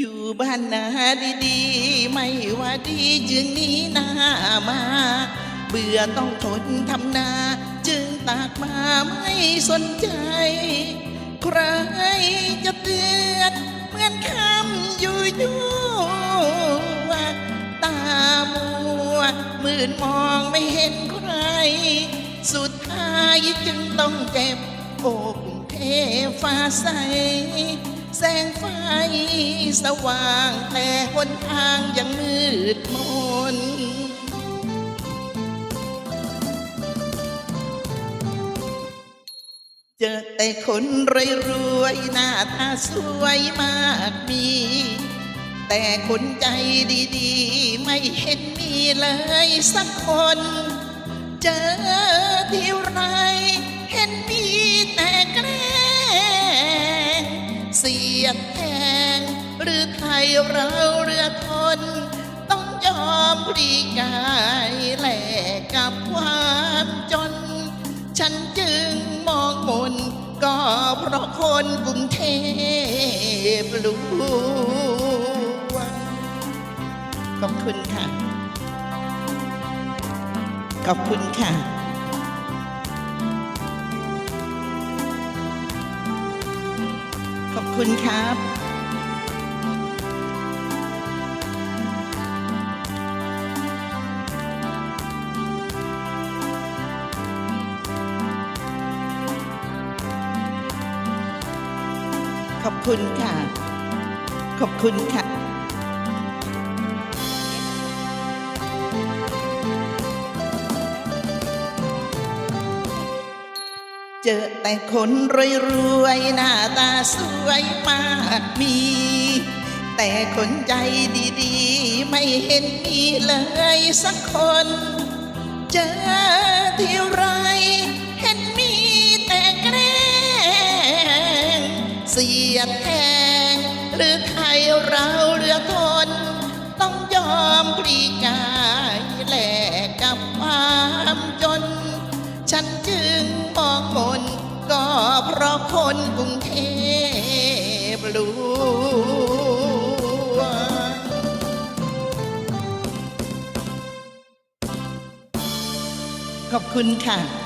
อยู่บ้านนาดีๆ ไม่ว่าดีจึงหนี้นามา เบื่อต้องทนทำนา จึงตากมาไม่สนใจ ใครจะเตือนเหมือนคำอยู่ยู่ตามัวมืดมองไม่เห็นใคร สุดท้ายจึงต้องเจ็บโอ้กรุงเทฟ้าใส แสงไฟสว่างแต่หนทางยังมืดมนเจอแต่คนรวยรวยๆหน้าตาสวยมากมี แต่คนใจดีๆ ไม่เห็นมีเลยสักคน เจอที่ไรเห็นมี เราเรือทนต้องยอมปรีกายแลกกับความจน ฉันจึงมองมนก็เพราะคนกรุงเทพลวงขอบคุณค่ะ ขอบคุณค่ะขอบคุณครับ ขอบคุณค่ะ ขอบคุณค่ะ เจอแต่คนรวยรวยๆหน้าตาสวยมากมี แต่คนใจดีๆ ไม่เห็นมีเลยสักคน เจอที่ เสียดแทง หรือใครเราเรือทน ต้องยอมปลีกายแลกกับความจน ฉันจึงมองมนก็เพราะคนกรุงเทพลวงขอบคุณค่ะ